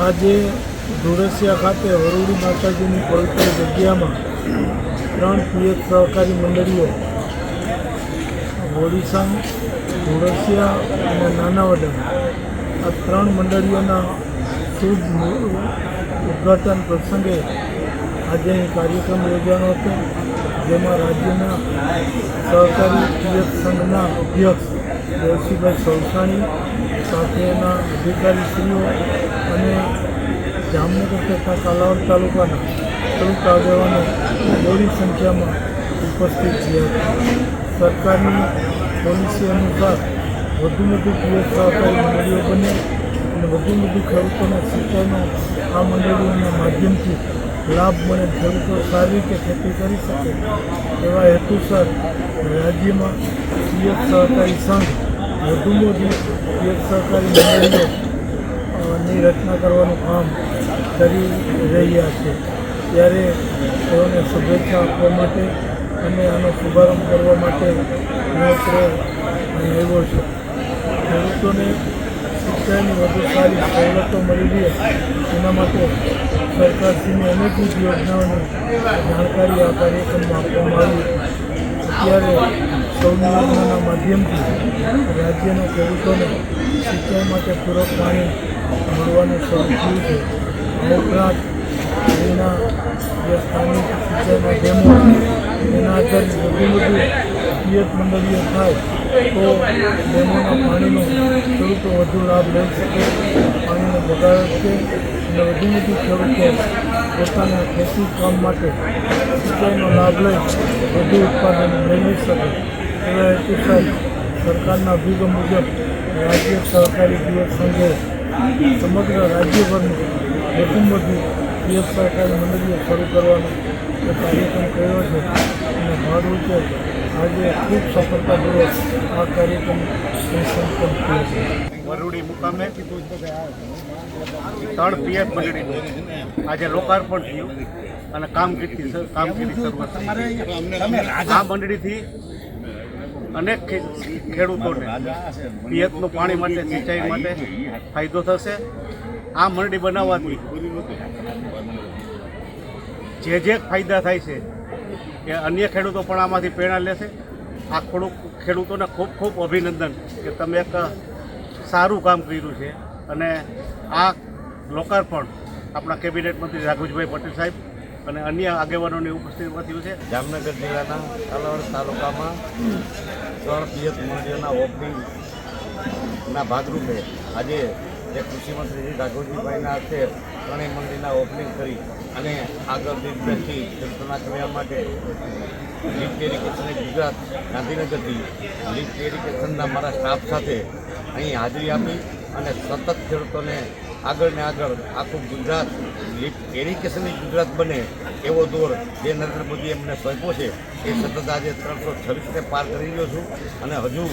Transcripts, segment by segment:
આજે ધોરસિયા ખાતે વરુડી માતાજીની પવિત્ર જગ્યામાં ત્રણ પિયત સહકારી મંડળીઓ ઓડિશા ધોરસિયા અને નાનાવડા આ ત્રણ મંડળીઓના શુભ ઉદ્ઘાટન પ્રસંગે આજે અહીં કાર્યક્રમ યોજાનો હતો, જેમાં રાજ્યના સહકારી પિયત સંઘના અધ્યક્ષ દેવસીભાઈ સૌસાણી સાથેના અધિકારીશ્રીઓ અને જામનગર તથા કાલાવડ તાલુકાના પ્રમુખ આગેવાનો મોટી સંખ્યામાં ઉપસ્થિત છે. સરકારની પોલિસી અનુસાર વધુ વધુ પીએફ સહકારી મંડળીઓ બને અને વધુ વધુ ખેડૂતોને સિંચાઈનો આ મંડળીઓના માધ્યમથી લાભ મળે, ખેડૂતો સારી રીતે ખેતી કરી શકે એવા હેતુસર રાજ્યમાં પીએફ સહકારી સંઘ વધુમાં વધુ પીએફ સહકારી મંડળીઓ ની રચના કરવાનું કામ કરી રહ્યા છે. ત્યારે તેઓને શુભેચ્છા આપવા માટે અને આનો શુભારંભ કરવા માટે માત્ર આવ્યો છે. ખેડૂતોને સિંચાઈની વધુ સારી સવલતો મળી રહે એના માટે સરકારશ્રીની અનેકવિધ યોજનાઓની જાણકારી આ કાર્યક્રમમાં આપવામાં આવી. અત્યારે સૌની યોજનાના માધ્યમથી રાજ્યના ખેડૂતોને સિંચાઈ માટે પૂરક પાણી મળવાનું થયું છે. આ ઉપરાંત એના જે સ્થાનિક સિંચાઈના ડેમો થાય, તો ડેમોના પાણીનો ખેડૂતો વધુ લાભ લઈ શકે, પાણીનો બગાડ અને વધુ વધુ ખેડૂતો પોતાના ખેતી કામ માટે સિંચાઈનો લાભ લઈ વધુ ઉત્પાદન મેળવી શકે. એવા હેતુસર સરકારના અભિગમ મુજબ રાજ્ય સહકારી દિવસ સંઘે સમગ્ર વધુમાં વધુ પીએફ સહકારી મંડળીઓ શરૂ કરવાનો જે કાર્યક્રમ કર્યો છે. અને ભાગરૂપે આજે ખૂબ સફળતાપૂર્વક આ કાર્યક્રમ સંપન્ન થયો છે. વરુડી મુકામે ત્રણ પીએફ મંડળીનું આજે લોકાર્પણ થયું અને કામગીરી કામગીરી શરૂઆત. આ મંડળીથી અનેક ખેડૂતોને પિયતનું પાણી માટે, સિંચાઈ માટે ફાયદો થશે. આ મંડી બનાવવાથી જે જે ફાયદા થાય છે, એ અન્ય ખેડૂતો પણ આમાંથી પ્રેરણા લેશે. આ ખેડૂત ખેડૂતોને ખૂબ ખૂબ અભિનંદન કે તમે એક સારું કામ કર્યું છે. અને આ લોકાર્પણ આપણા કેબિનેટ મંત્રી રાઘુજીભાઈ પટેલ સાહેબ અને અન્ય આગેવાનોની ઉપસ્થિતિમાં થયું છે. જામનગર જિલ્લાના કાલાવડ તાલુકામાં ત્રણ પિયત મંડળીઓના ઓપનિંગના ભાગરૂપે આજે જે કૃષિમંત્રી શ્રી રાઘવજીભાઈના હસ્તે ત્રણેય મંડળીના ઓપનિંગ કરી અને આગળ દિગ્દર્શી ખેડૂતોના કલ્યાણ માટે લીફ ઇરિગેશન ગુજરાત ગાંધીનગરથી લીફ ઇરિગેશનના મારા સ્ટાફ સાથે અહીં હાજરી આપી અને સતત ખેડૂતોને આગળ ને આગળ આખું ગુજરાત ઇરિગેશનની ગુજરાત બને એવો દોર જે નરેન્દ્ર મોદીએ અમને સોંપ્યો છે, એ સતત આજે ત્રણસો છવ્વીસને પાર કરી રહ્યો છું. અને હજુ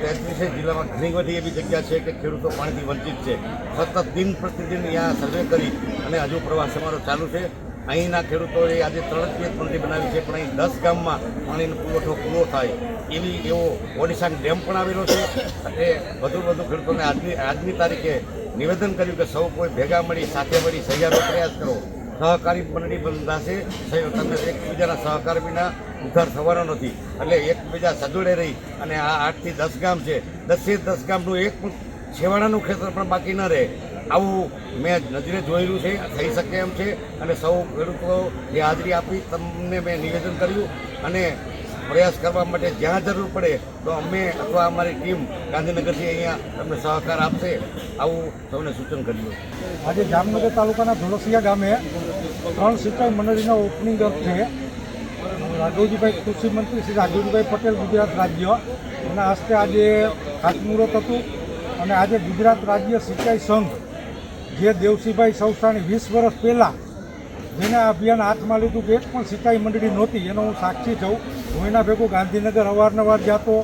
તેત્રીસે જિલ્લામાં ઘણી બધી એવી જગ્યા છે કે ખેડૂતો પાણીથી વંચિત છે. સતત દિન પ્રતિદિન અહીંયા સર્વે કરી અને હજુ પ્રવાસ અમારો ચાલુ છે. અહીંના ખેડૂતોએ આજે ત્રણ જ મંડળી બનાવી છે, પણ અહીં દસ ગામમાં પાણીનો પુરવઠો પૂરો થાય એવી એવો ઓડિશાનો ડેમ પણ આવેલો છે. એટલે વધુ વધુ ખેડૂતોને આજની આજની તારીખે નિવેદન કર્યું કે સૌ કોઈ ભેગા મળી, સાથે મળી સહિયારો પ્રયાસ કરો. સહકારી મંડળી બંધાશે તમે એકબીજાના સહકાર વિના ઉધાર થવાનો નથી. એટલે એકબીજા સજોડે રહી અને આ આઠથી દસ ગામ છે. દસે દસ ગામનું એક છેવાડાનું ખેતર પણ બાકી ન રહે. આવું મેં નજરે જોયેલું છે, થઈ શકે એમ છે. અને સૌ ખેડૂતો જે હાજરી આપી, તમને મેં નિવેદન કર્યું. અને પ્રયાસ કરવા માટે જ્યાં જરૂર પડે તો અમે અથવા અમારી ટીમ ગાંધીનગરથી અહીંયા તમને સહકાર આપશે. આવું સૌને સૂચન કર્યું આજે જામનગર તાલુકાના ધોળસિયા ગામે ત્રણ સિંચાઈ મંડળીનો ઓપનિંગ અર્થે રાઘવજીભાઈ કૃષિ મંત્રી શ્રી રાઘવજીભાઈ પટેલ, ગુજરાત રાજ્ય. એના હસ્તે આજે ખાતમુહૂર્ત હતું અને આજે ગુજરાત રાજ્ય સિંચાઈ સંઘ, જે દેવસીભાઈ સૌસાણી વીસ વર્ષ પહેલાં જેને આ અભિયાન હાથમાં લીધું કે એક પણ સિંચાઈ મંડળી નહોતી એનો હું સાક્ષી છું. હું એના ભેગું ગાંધીનગર અવારનવાર જતો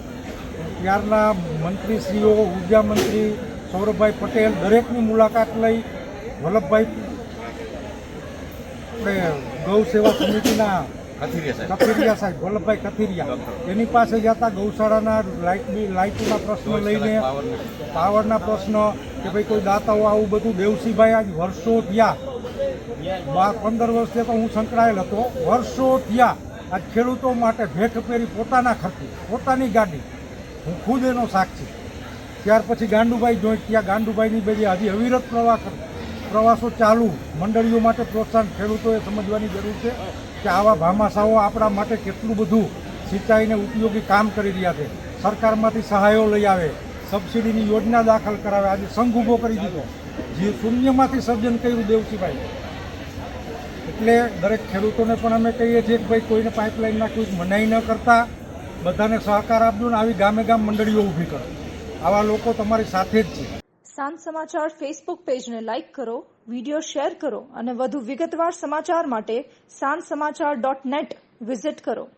ત્યારના મંત્રીશ્રીઓ ઊર્જા મંત્રી સૌરભભાઈ પટેલ દરેકની મુલાકાત લઈ વલ્લભભાઈ આપણે ગૌ સેવા સમિતિના કથિરિયા સાહેબ. વલ્લભભાઈ કથિરિયા. એની પાસે જતા ગૌશાળાના લાઇટ લાઇટના પ્રશ્નો લઈને પાવરના. પ્રશ્ન કે ભાઈ કોઈ દાતાઓ આવું બધું દેવસીભાઈ આજ વર્ષો થયા બાર પંદર વર્ષથી તો હું સંકળાયેલ હતો. વર્ષો થયા આજ ખેડૂતો માટે ભેખ પહેરી પોતાના ખર્ચે પોતાની ગાડી. હું ખુદ એનો સાક્ષી ત્યાર પછી ગાંડુભાઈ જોઈ, ત્યાં ગાંડુભાઈની બધી હજી અવિરત પ્રવાહ પ્રવાસો ચાલુ. મંડળીઓ માટે પ્રોત્સાહન ખેડૂતોએ સમજવાની જરૂર છે કે આવા ભામાશાઓ આપણા માટે કેટલું બધું સિંચાઈને ઉપયોગી કામ કરી રહ્યા છે. સરકારમાંથી સહાયો લઈ આવે, સબસિડીની યોજના દાખલ કરાવે. આજે સંઘ ઊભો કરી દીધો. જે શૂન્યમાંથી સર્જન કર્યું દેવસીભાઈ. એટલે દરેક ખેડૂતોને પણ અમે કહીએ છીએ કે ભાઈ કોઈને પાઇપલાઇન નાખવી મનાઈ ન કરતા. બધાને સહકાર આપજો ને આવી ગામે ગામ મંડળીઓ ઊભી કરો. આવા લોકો તમારી સાથે જ છે. સાંજ સમાચાર ફેસબુક પેજને લાઇક કરો વીડિયો શેર કરો અને વધુ વિગતવાર સમાચાર માટે સાંજ સમાચાર ડોટ નેટ વિઝિટ કરો.